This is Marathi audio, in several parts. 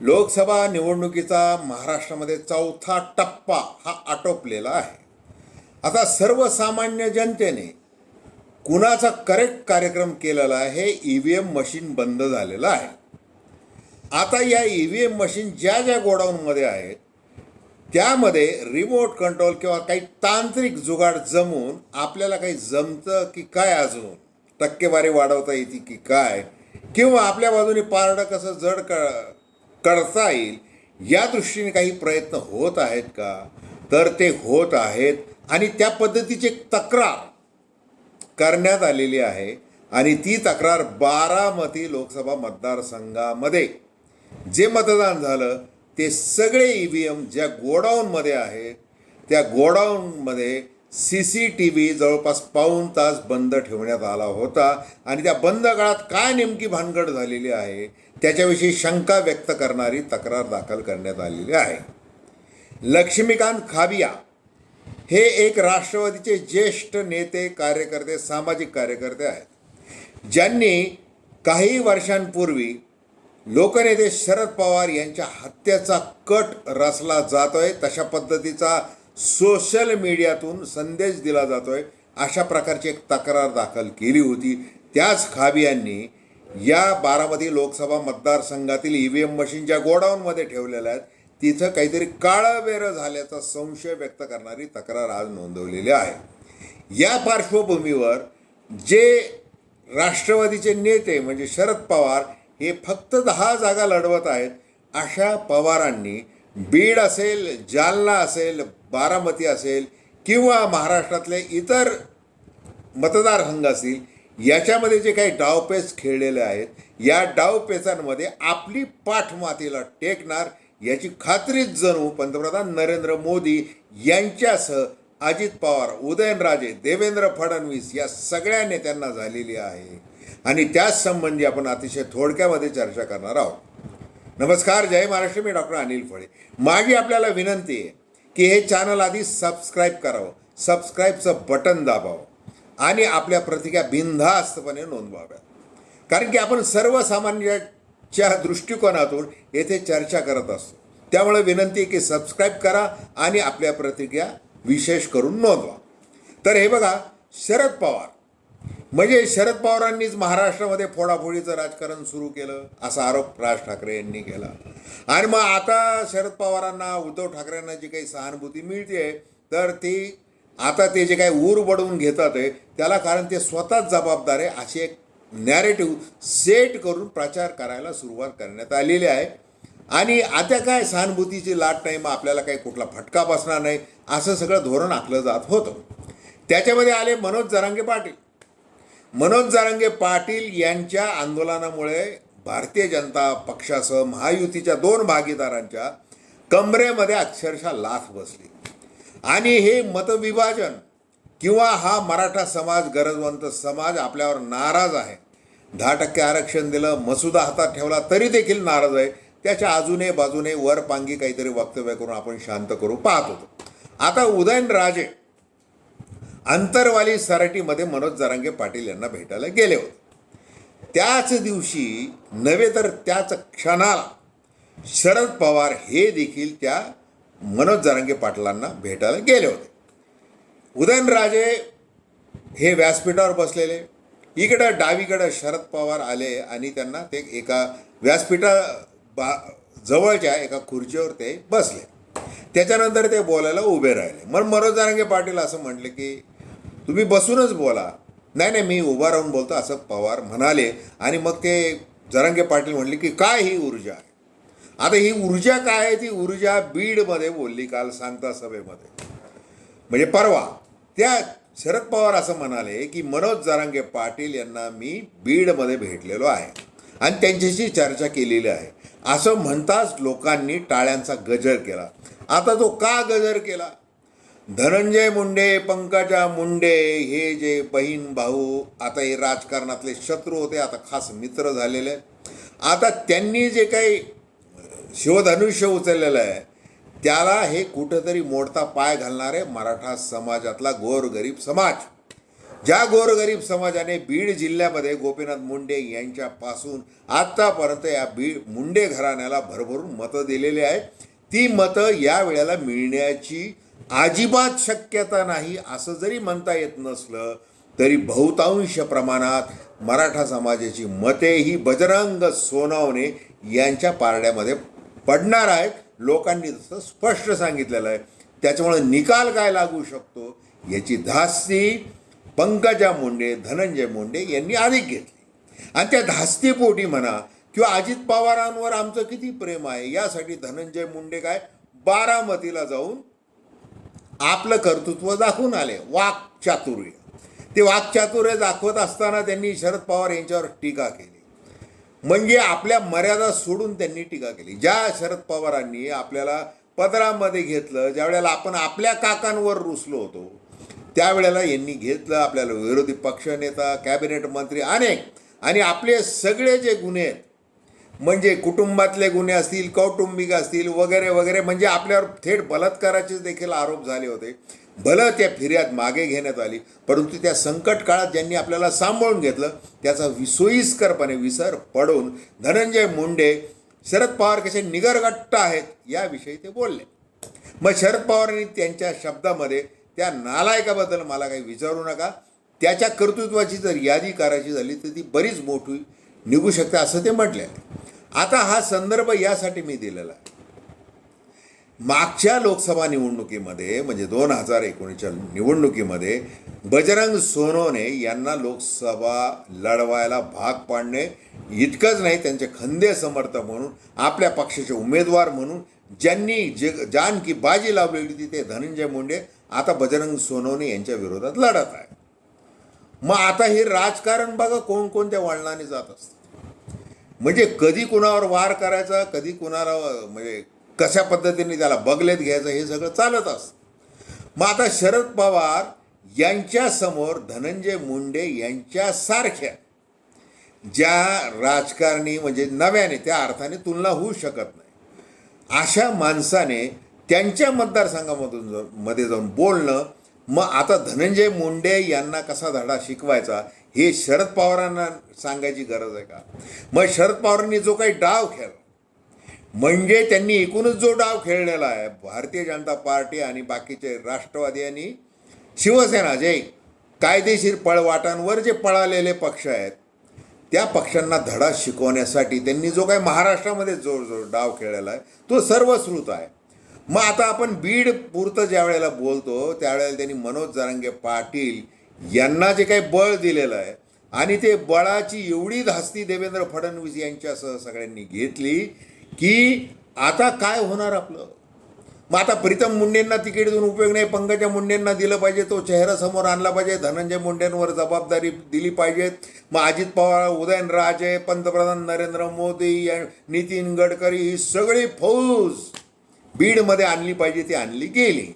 लोकसभा निवडणुकीचा महाराष्ट्रामध्ये चौथा टप्पा हा आटोपलेला आहे. आता सर्वसामान्य जनतेने कुणाचा करेक्ट कार्यक्रम केलेला आहे ई व्ही एम मशीन बंद झालेलं आहे. आता या ई व्ही एम मशीन ज्या ज्या गोडाऊनमध्ये आहेत त्यामध्ये रिमोट कंट्रोल किंवा काही तांत्रिक जुगाड जमून आपल्याला काही जमतं की काय अजून? टक्केवारी वाढवता येते की काय? किंवा आपल्या बाजूने पारडं कसं जड क करता येईल. या दृष्टीने काही प्रयत्न होत आहेत का? तर ते होत आहेत आणि त्या पद्धतीची तक्रार करण्यात आलेली आहे आणि ती तक्रार बारामती लोकसभा मतदारसंघामध्ये. जे मतदान झालं ते सगळे ई व्ही एम ज्या गोडाऊनमध्ये आहेत त्या गोडाऊनमध्ये सी सी टी व्ही जवळपास पाऊण तास बंद ठेवण्यात आला होता. आणि त्या बंद काळात काय नेमकी भानगड झालेली आहे त्याच्याविषयी शंका व्यक्त करणारी तक्रार दाखल करण्यात आलेली आहे. लक्ष्मीकांत खाबिया हे एक राष्ट्रवादीचे ज्येष्ठ नेते कार्यकर्ते सामाजिक कार्यकर्ते आहेत. ज्यांनी काही वर्षांपूर्वी लोकनेते शरद पवार यांच्या हत्येचा कट रचला जातोय तशा पद्धतीचा सोशल मीडियातून संदेश दिला जातो आहे अशा प्रकारची एक तक्रार दाखल केली होती. त्याच खाबियांनी या बारामती लोकसभा मतदारसंघातील ई व्ही एम मशीन ज्या गोडाऊनमध्ये ठेवलेल्या आहेत तिथं काहीतरी काळं झाल्याचा संशय व्यक्त करणारी तक्रार आज नोंदवलेली आहे. या पार्श्वभूमीवर जे राष्ट्रवादीचे नेते म्हणजे शरद पवार हे फक्त दहा जागा लढवत आहेत अशा पवारांनी बीड असेल जालना असेल बारामती असेल किंवा महाराष्ट्रातले इतर मतदारसंघ असतील याच्यामध्ये जे काही डावपेच खेळलेले आहेत या डावपेचांमध्ये आपली पाठमातीला टेकणार याची खात्रीच जणू पंतप्रधान नरेंद्र मोदी यांच्यासह अजित पवार उदयनराजे देवेंद्र फडणवीस या सगळ्या नेत्यांना झालेली आहे. आणि त्याच संबंधी आपण अतिशय थोडक्यामध्ये चर्चा करणार आहोत. नमस्कार जय महाराष्ट्र मी डॉक्टर अनिल फळे. माझी आपल्याला विनंती आहे की हे चॅनल आधी सबस्क्राईब करावं सबस्क्राईबचं बटन दाबावं आणि आपल्या प्रतिक्रिया बिनधास्तपणे नोंदवाव्यात. कारण की आपण सर्वसामान्याच्या दृष्टिकोनातून येथे चर्चा करत असतो. त्यामुळे विनंती आहे की सबस्क्राईब करा आणि आपल्या प्रतिक्रिया विशेष करून नोंदवा. तर हे बघा शरद पवार म्हणजे शरद पवारांनीच महाराष्ट्रामध्ये फोडाफोडीचं राजकारण सुरू केलं असा आरोप राज ठाकरे यांनी केला. आणि मग आता शरद पवारांना उद्धव ठाकरेंना जी काही सहानुभूती मिळते तर ती आता ते जे काही ऊर बडवून घेतात आहे त्याला कारण ते स्वतःच जबाबदार आहे अशी एक नॅरेटिव्ह सेट करून प्रचार करायला सुरुवात करण्यात आलेली आहे. आणि आता काय सहानुभूतीची लाट नाही मग आपल्याला काही कुठला फटका बसणार नाही असं सगळं धोरण आखलं जात होतं. त्याच्यामध्ये आले मनोज जरांगे पाटील. मनोज जारंगे पाटील यांच्या आंदोलनामुळे भारतीय जनता पक्षासह महायुतीच्या दोन भागीदारांच्या कमरेमध्ये अक्षरशः लाथ बसली. आणि हे मतविभाजन किंवा हा मराठा समाज गरजवंत समाज आपल्यावर नाराज आहे. दहा टक्के आरक्षण दिलं मसुदा हातात ठेवला तरी देखील नाराज आहे. त्याच्या अजूने बाजूने वरपांगी काहीतरी वक्तव्य करून आपण शांत करू पाहत होतो. आता उदयनराजे अंतरवाली सराटीमध्ये मनोज जरांगे पाटील यांना भेटायला गेले होते. त्याच दिवशी नव्हे तर त्याच क्षणाला शरद पवार हे देखील त्या मनोज जरांगे पाटलांना भेटायला गेले होते. उदयनराजे हे व्यासपीठावर बसलेले. इकडं डावीकडं शरद पवार आले आणि त्यांना ते एका व्यासपीठा बा जवळच्या एका खुर्चीवर ते बसले. त्याच्यानंतर ते बोलायला उभे राहिले. मग मनोज जारंगे पाटील असं म्हटले की तुम्ही बसूनच बोला. नाही नाही मी उभा राहून बोलतो असं पवार म्हणाले. आणि मग ते जरांगे पाटील म्हणले की काय ही ऊर्जा आहे? आता ही ऊर्जा काय आहे? ती ऊर्जा बीडमध्ये बोलली काल सांगता सभेमध्ये. म्हणजे परवा. त्या शरद पवार असं म्हणाले की मनोज जरांगे पाटील यांना मी बीडमध्ये भेटलेलो आहे आणि त्यांच्याशी चर्चा केलेली आहे. असं म्हणताच लोकांनी टाळ्यांचा गजर केला. आता तो का गजर केला? धनंजय मुंडे पंकजा मुंडे हे जे बहीण भाऊ आता हे राजकारणातले शत्रू होते आता खास मित्र झालेले आता त्यांनी जे काही शिवधनुष्य उचललेलं आहे त्याला हे कुठंतरी मोडता पाय घालणारे मराठा समाजातला गोरगरीब समाज. ज्या गोरगरीब समाजाने बीड जिल्ह्यामध्ये गोपीनाथ मुंडे यांच्यापासून आत्तापर्यंत या बीड मुंडे घराण्याला भरभरून मतं दिलेली आहेत. ती मतं या वेळेला मिळण्याची अजिबात शक्यता नाही असं जरी म्हणता येत नसलं तरी बहुतांश प्रमाणात मराठा समाजाची मते ही बजरंग सोनावणे यांच्या पारड्यामध्ये पडणार आहेत. लोकांनी तसं स्पष्ट सांगितलेलं आहे. त्याच्यामुळे निकाल काय लागू शकतो याची धास्ती पंकजा मुंडे धनंजय मुंडे यांनी अधिक घेतली. आणि त्या धास्तीपोटी म्हणा किंवा अजित पवारांवर आमचं किती प्रेम आहे? यासाठी धनंजय मुंडे काय? बारामतीला जाऊन आपलं कर्तृत्व दाखवून आले वाक्चातुर्य ते वाक्चातुर्य दाखवत असताना त्यांनी शरद पवार यांच्यावर टीका केली. म्हणजे आपल्या मर्यादा सोडून त्यांनी टीका केली. ज्या शरद पवारांनी आपल्याला पदरामध्ये घेतलं ज्यावेळेला आपण आपल्या काकांवर रुसलो होतो त्यावेळेला यांनी घेतलं आपल्याला विरोधी पक्षनेता कॅबिनेट मंत्री अनेक. आणि आपले सगळे जे गुन्हे आहेत म्हणजे कुटुंबातले गुन्हे असतील कौटुंबिक असतील वगैरे वगैरे म्हणजे आपल्यावर थेट बलात्काराचे देखील आरोप झाले होते. भलं त्या फिर्याद मागे घेण्यात आली परंतु त्या संकट काळात ज्यांनी आपल्याला सांभाळून घेतलं त्याचा विसोयीस्करपणे विसर पडून धनंजय मुंडे शरद पवार कसे निगरगट्ट आहेत याविषयी ते बोलले. मग शरद पवारांनी त्यांच्या शब्दामध्ये त्या नालायकाबद्दल मला काही विचारू नका. त्याच्या कर्तृत्वाची जर यादी करायची झाली तर ती बरीच मोठी निघू शकते असं ते म्हटले. आता हा संदर्भ यासाठी मी दिलेला आहे. मागच्या लोकसभा निवडणुकीमध्ये म्हणजे दोन हजार एकोणीसच्या निवडणुकीमध्ये बजरंग सोनवणे यांना लोकसभा लढवायला भाग पाडणे इतकंच नाही त्यांचे खंदे समर्थक म्हणून आपल्या पक्षाचे उमेदवार म्हणून ज्यांनी जे जान की बाजी लावलेली होती ते धनंजय मुंडे आता बजरंग सोनवणे यांच्या विरोधात लढत आहे मग आता हे राजकारण बघा कोणकोणत्या वळणाने जात असतं. म्हणजे कधी कुणावर वार करायचा कधी कुणाला म्हणजे कशा पद्धतीने त्याला बगलेत घ्यायचं हे सगळं चालत असतं. मग आता शरद पवार यांच्यासमोर धनंजय मुंडे यांच्यासारख्या ज्या राजकारणी म्हणजे नव्याने त्या अर्थाने तुलना होऊ शकत नाही. अशा माणसाने त्यांच्या मतदारसंघामधून जाऊन मध्ये जाऊन बोलणं मग आता धनंजय मुंडे यांना कसा धडा शिकवायचा हे शरद पवारांना सांगायची गरज आहे का? मग शरद पवारांनी जो काही डाव खेळला म्हणजे त्यांनी एकूणच जो डाव खेळलेला आहे भारतीय जनता पार्टी आणि बाकीचे राष्ट्रवादी आणि शिवसेना जे कायदेशीर पळवाटांवर जे पळालेले पक्ष आहेत त्या पक्षांना धडा शिकवण्यासाठी त्यांनी जो काही महाराष्ट्रामध्ये जो जो डाव खेळलेला आहे तो सर्वश्रुत आहे. मग आता आपण बीड पुरतं ज्या वेळेला बोलतो त्यावेळेला त्यांनी मनोज जारंगे पाटील यांना जे काही बळ दिलेलं आहे आणि ते बळाची एवढी धास्ती देवेंद्र फडणवीस यांच्यासह सगळ्यांनी घेतली की आता काय होणार आपलं? मग आता प्रीतम मुंडेंना तिकीट देऊन उपयोग नाही पंकजा मुंडेंना दिलं पाहिजे तो चेहरा समोर आणला पाहिजे धनंजय मुंडेंवर जबाबदारी दिली पाहिजे. मग अजित पवार उदयनराजे पंतप्रधान नरेंद्र मोदी नितीन गडकरी ही सगळी फौज बीडमध्ये आणली पाहिजे ती आणली गेली.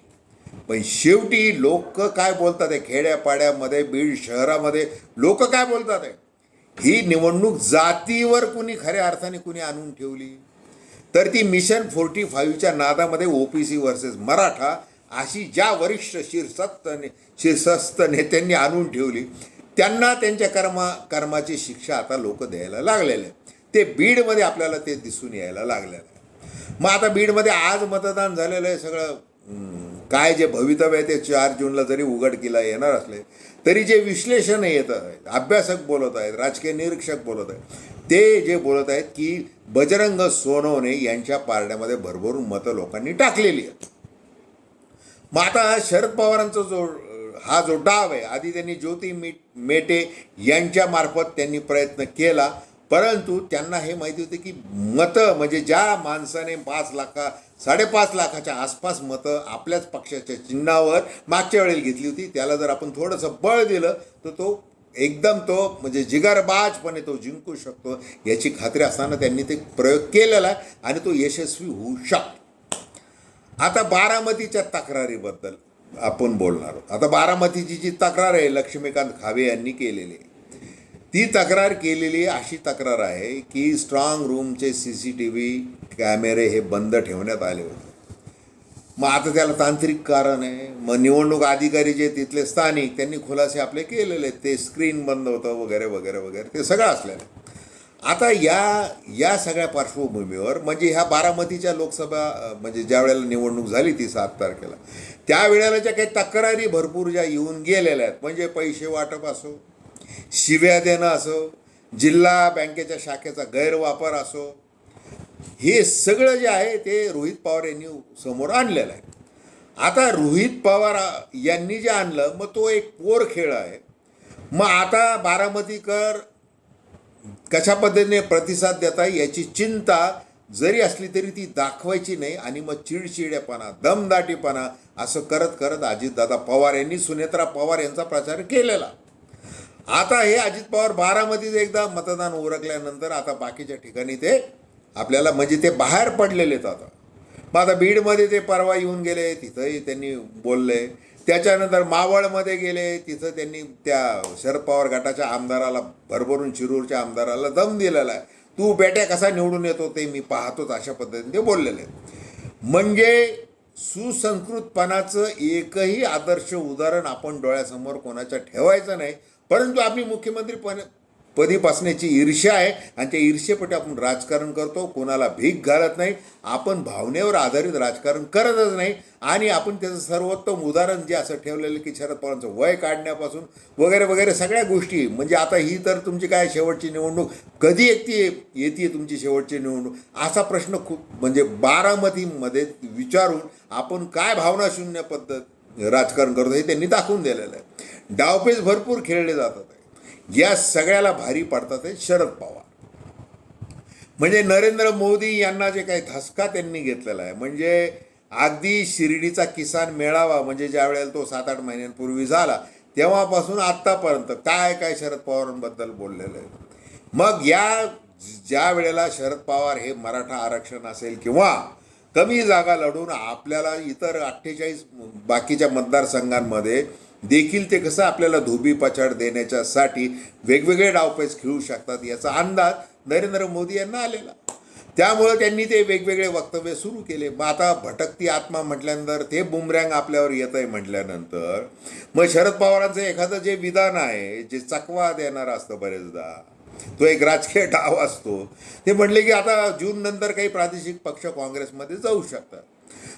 पण शेवटी लोक काय बोलतात आहे? खेड्यापाड्यामध्ये बीड शहरामध्ये लोक काय बोलतात आहे? ही निवडणूक जातीवर कुणी खऱ्या अर्थाने कुणी आणून ठेवली? तर ती मिशन फोर्टी फाईव्हच्या नादामध्ये ओपीसी वर्सेस मराठा अशी ज्या वरिष्ठ शीर्षस्थ ने शीर्षस्थ नेत्यांनी आणून ठेवली त्यांना त्यांच्या कर्मा कर्माची शिक्षा आता लोक द्यायला लागलेले ते बीडमध्ये आपल्याला ते दिसून यायला लागलेलं आहे मग आता बीडमध्ये आज मतदान झालेलं आहे सगळं. काय जे भवितव्य आहे ते चार जूनला जरी उघडकीला येणार असले तरी जे विश्लेषण येत आहेत अभ्यासक बोलत आहेत राजकीय निरीक्षक बोलत आहेत ते जे बोलत आहेत की बजरंग सोनवणे यांच्या पारड्यामध्ये भरभरून मतं लोकांनी टाकलेली आहेत. मग आता शरद पवारांचा जो हा जो डाव आहे आधी त्यांनी ज्योती मी मेटे यांच्यामार्फत त्यांनी प्रयत्न केला. परंतु त्यांना हे माहिती होते की मतं म्हणजे ज्या माणसाने पाच लाखा साडेपाच लाखाच्या आसपास मतं आपल्याच पक्षाच्या चिन्हावर मागच्या वेळेला घेतली होती त्याला जर आपण थोडंसं बळ दिलं तर तो एकदम तो म्हणजे जिगरबाजपणे तो जिंकू शकतो. याची खात्री असताना त्यांनी ते प्रयोग केलेला आहे आणि तो यशस्वी होऊ शकतो. आता बारामतीच्या तक्रारीबद्दल आपण बोलणार आहोत. आता बारामतीची जी तक्रार आहे लक्ष्मीकांत खावे यांनी केलेली आहे. ती तक्रार केलेली अशी तक्रार आहे की स्ट्रॉंग रूमचे सी सी टी व्ही कॅमेरे हे बंद ठेवण्यात आले होते. मग आता त्याला तांत्रिक कारण आहे. मग निवडणूक अधिकारी जे तिथले स्थानिक त्यांनी खुलासे आपले केलेले ते स्क्रीन बंद होतं वगैरे वगैरे वगैरे. ते सगळं असलेलं आता या या सगळ्या पार्श्वभूमीवर म्हणजे ह्या बारामतीच्या लोकसभा म्हणजे ज्या वेळेला निवडणूक झाली ती सात तारखेला त्यावेळेला ज्या काही तक्रारी भरपूर ज्या येऊन गेलेल्या आहेत म्हणजे पैसे वाटप असो शिव्या देणं असो जिल्हा बँकेच्या शाखेचा गैरवापर असो हे सगळं जे आहे ते रोहित पवार यांनी समोर आणलेलं आहे. आता रोहित पवार यांनी जे आणलं मग तो एक पोर खेळ आहे. मग आता बारामतीकर कशा पद्धतीने प्रतिसाद देता याची चिंता जरी असली तरी ती दाखवायची नाही आणि मग चिडचिडेपणा दमदाटीपणा असं करत करत अजितदादा पवार यांनी सुनेत्रा पवार यांचा प्रचार केलेला. आता हे अजित पवार बारामतीत एकदा मतदान उरकल्यानंतर आता बाकीच्या ठिकाणी ते आपल्याला म्हणजे ते बाहेर पडलेले आहेत आता. मग आता बीडमध्ये ते परवा येऊन गेले तिथंही त्यांनी बोलले. त्याच्यानंतर मावळमध्ये गेले तिथं त्यांनी त्या शरद पवार गटाच्या आमदाराला भरभरून शिरूरच्या आमदाराला दम दिलेला आहे. तू बेट्या कसा निवडून येतो ते मी पाहतोच अशा पद्धतीने ते बोललेले आहेत. म्हणजे सुसंस्कृतपणाचं एकही आदर्श उदाहरण आपण डोळ्यासमोर कोणाच्या ठेवायचं नाही. परंतु आम्ही मुख्यमंत्री पण पदी बसण्याची ईर्ष्या आहे. आणि त्या ईर्ष्येपटी आपण राजकारण करतो. कोणाला भीक घालत नाही. आपण भावनेवर आधारित राजकारण करतच नाही. आणि आपण त्याचं सर्वोत्तम उदाहरण जे असं ठेवलेलं की शरद पवारांचं वय काढण्यापासून वगैरे वगैरे सगळ्या गोष्टी. म्हणजे आता ही तर तुमची काय शेवटची निवडणूक? कधी येते येते तुमची शेवटची निवडणूक? असा प्रश्न खूप म्हणजे बारामतीमध्ये विचारून आपण काय भावना शून्य पद्धत राजकारण करतो हे त्यांनी दाखवून दिलेलं आहे. डावपेच भरपूर खेळले जातात. या सगळ्याला भारी पडतात ते शरद पवार. म्हणजे नरेंद्र मोदी यांना जे काही धसका त्यांनी घेतलेला आहे म्हणजे अगदी शिर्डीचा किसान मेळावा म्हणजे ज्या वेळेला तो सात आठ महिन्यांपूर्वी झाला तेव्हापासून आत्तापर्यंत काय काय शरद पवारांबद्दल बोललेलं आहे? मग या ज्या वेळेला शरद पवार हे मराठा आरक्षण असेल किंवा कमी जागा लढून आपल्याला इतर अठ्ठेचाळीस बाकीच्या मतदारसंघांमध्ये देखील ते कसं आपल्याला धोबी पछाड देण्याच्यासाठी वेगवेगळे डावपेच खेळू शकतात याचा अंदाज नरेंद्र मोदी यांना आलेला. त्यामुळं त्यांनी ते वेगवेगळे वक्तव्य सुरू केले. मग आता भटकती आत्मा म्हटल्यानंतर ते बुमरँग आपल्यावर येत आहे म्हटल्यानंतर मग शरद पवारांचं एखादं जे विधान आहे जे चकवा देणारं असतं बरेचदा तो एक राजकीय डाव असतो. ते म्हणले की आता जून नंतर काही प्रादेशिक पक्ष काँग्रेसमध्ये जाऊ शकतात.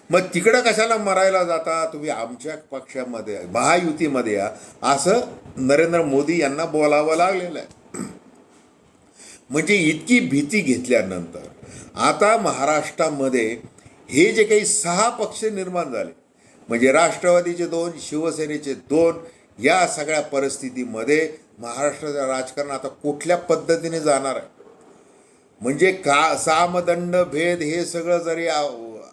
मग तिकडं कशाला मरायला जाता? तुम्ही आमच्या पक्षामध्ये महायुतीमध्ये या. असं नरेंद्र मोदी यांना बोलावं लागलेलं आहे. म्हणजे इतकी भीती घेतल्यानंतर आता महाराष्ट्रामध्ये हे जे काही सहा पक्ष निर्माण झाले म्हणजे राष्ट्रवादीचे दोन शिवसेनेचे दोन या सगळ्या परिस्थितीमध्ये महाराष्ट्राचं राजकारण आता कुठल्या पद्धतीने जाणार आहे? म्हणजे का सामदंड भेद हे सगळं जरी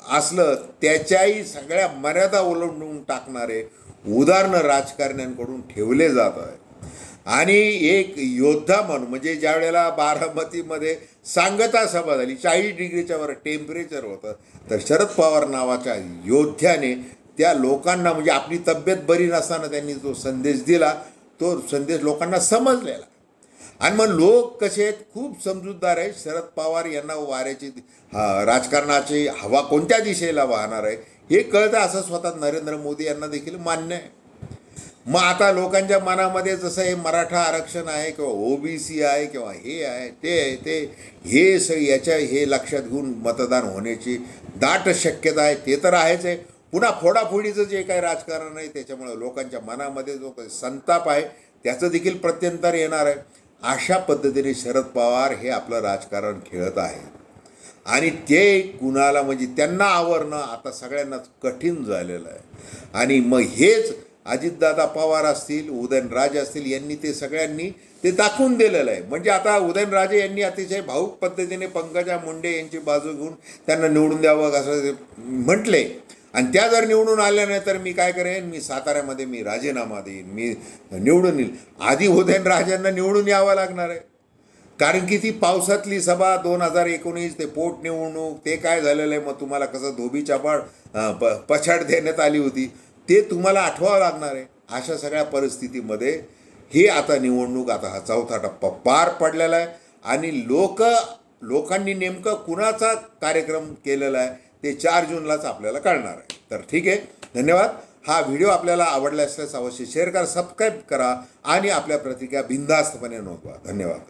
असलं त्याच्याही सगळ्या मर्यादा ओलांडून टाकणारे उदाहरणं राजकारण्यांकडून ठेवले जात आहे आणि एक योद्धा म्हणून म्हणजे ज्या वेळेला बारामतीमध्ये सांगता सभा झाली चाळीस डिग्रीच्या वर टेम्परेचर होतं तर शरद पवार नावाच्या योद्ध्याने त्या लोकांना म्हणजे आपली तब्येत बरी नसताना त्यांनी जो संदेश दिला तो संदेश लोकांना समजलेला. आणि मग लोक कसे आहेत? खूप समजूतदार आहेत. शरद पवार यांना वाऱ्याची राजकारणाची हवा कोणत्या दिशेला वाहणार आहे? हे कळतं असं स्वतः नरेंद्र मोदी यांना देखील मान्य आहे. मग आता लोकांच्या मनामध्ये जसं हे मराठा आरक्षण आहे किंवा ओबीसी आहे किंवा हे आहे ते आहे ते हे स याच्या हे लक्षात घेऊन मतदान होण्याची दाट शक्यता आहे. ते तर आहेच आहे. पुन्हा फोडाफोडीचं जे काही राजकारण आहे त्याच्यामुळे लोकांच्या मनामध्ये जो काही संताप आहे त्याचं देखील प्रत्यंतर येणार आहे. अशा पद्धतीने शरद पवार हे आपलं राजकारण खेळत आहेत. आणि ते कुणाला म्हणजे त्यांना आवरणं आता सगळ्यांनाच कठीण झालेलं आहे. आणि मग हेच अजितदादा पवार असतील उदयनराजे असतील यांनी ते सगळ्यांनी ते दाखवून दिलेलं आहे. म्हणजे आता उदयनराजे यांनी अतिशय भाऊक पद्धतीने पंकजा मुंडे यांची बाजू घेऊन त्यांना निवडून द्यावं असं म्हटले. आणि त्या जर निवडून आल्या नाही तर मी काय करेन? मी साताऱ्यामध्ये मी राजीनामा देईन. मी निवडून येईल. आधी उदयनराजेंना निवडून यावं लागणार आहे. कारण की ती पावसातली सभा दोन हजार एकोणीस ते पोटनिवडणूक ते काय झालेलं आहे? मग तुम्हाला कसं धोबी चापाड प पछाड देण्यात आली होती? ते तुम्हाला आठवावं लागणार आहे. अशा सगळ्या परिस्थितीमध्ये हे आता निवडणूक आता हा चौथा टप्पा पार पडलेला आहे. आणि लोक लोकांनी नेमकं कुणाचा कार्यक्रम केलेला आहे? ते चार जूनलाच आपल्याला कळणार आहे. तर ठीक आहे धन्यवाद. हा व्हिडिओ आपल्याला आवडला असल्यास अवश्य शेअर करा सबस्क्राईब करा आणि आपल्या प्रतिक्रिया बिनधास्तपणे नोंदवा. धन्यवाद.